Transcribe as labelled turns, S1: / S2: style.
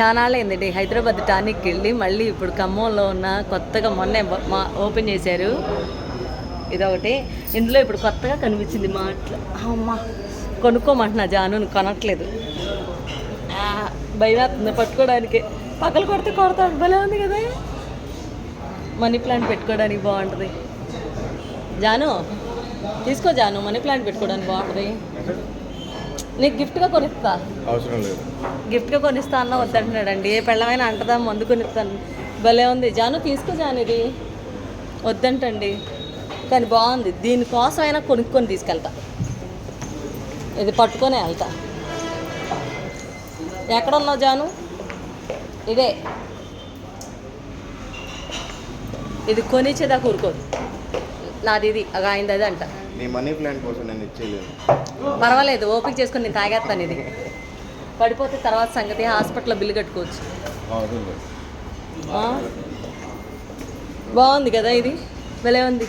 S1: చాలా హైదరాబాద్ టానిక్కి వెళ్ళి మళ్ళీ ఇప్పుడు ఖమ్మంలో ఉన్న కొత్తగా మొన్నే మా ఓపెన్ చేశారు. ఇదొకటి. ఇందులో ఇప్పుడు కొత్తగా కనిపించింది మా అట్లా. అమ్మ కొనుక్కోమంటున్నా జాను కొనట్లేదు. భయమేస్తుంది పట్టుకోవడానికి. పక్కలు కొడితే కొడతాడు. భలే ఉంది కదా. మనీ ప్లాంట్ పెట్టుకోవడానికి బాగుంటుంది. జాను తీసుకో జాను మనీ ప్లాంట్ పెట్టుకోవడానికి బాగుంటుంది. నీకు గిఫ్ట్గా కొనిస్తా.
S2: అవసరం లేదు.
S1: గిఫ్ట్గా కొనిస్తా అన్న వద్దంటున్నాడండి. ఏ పెళ్ళమైనా అంటదా మందు కొనిస్తాను. భలే ఉంది. జాను తీసుకో జాను ఇది వద్దంటండి. కానీ బాగుంది. దీనికోసం అయినా కొనుక్కొని తీసుకెళ్తా. ఇది పట్టుకొని వెళ్తా. ఎక్కడ ఉన్నావు జాను? ఇదే. ఇది కొనిచ్చేదా కూరుకోదు నాది ఇది. అయింది అది అంట.
S2: నీ మనీ ప్లాంట్ కోసం నేను ఇచ్చేయలేను
S1: పర్వాలేదు ఓపిక చేసుకొని నేను తాగేస్తాను ఇది. పడిపోతే తర్వాత సంగతి హాస్పిటల్లో బిల్లు కట్టుకోవచ్చు? బాగుంది కదా ఇది? భలే ఉంది.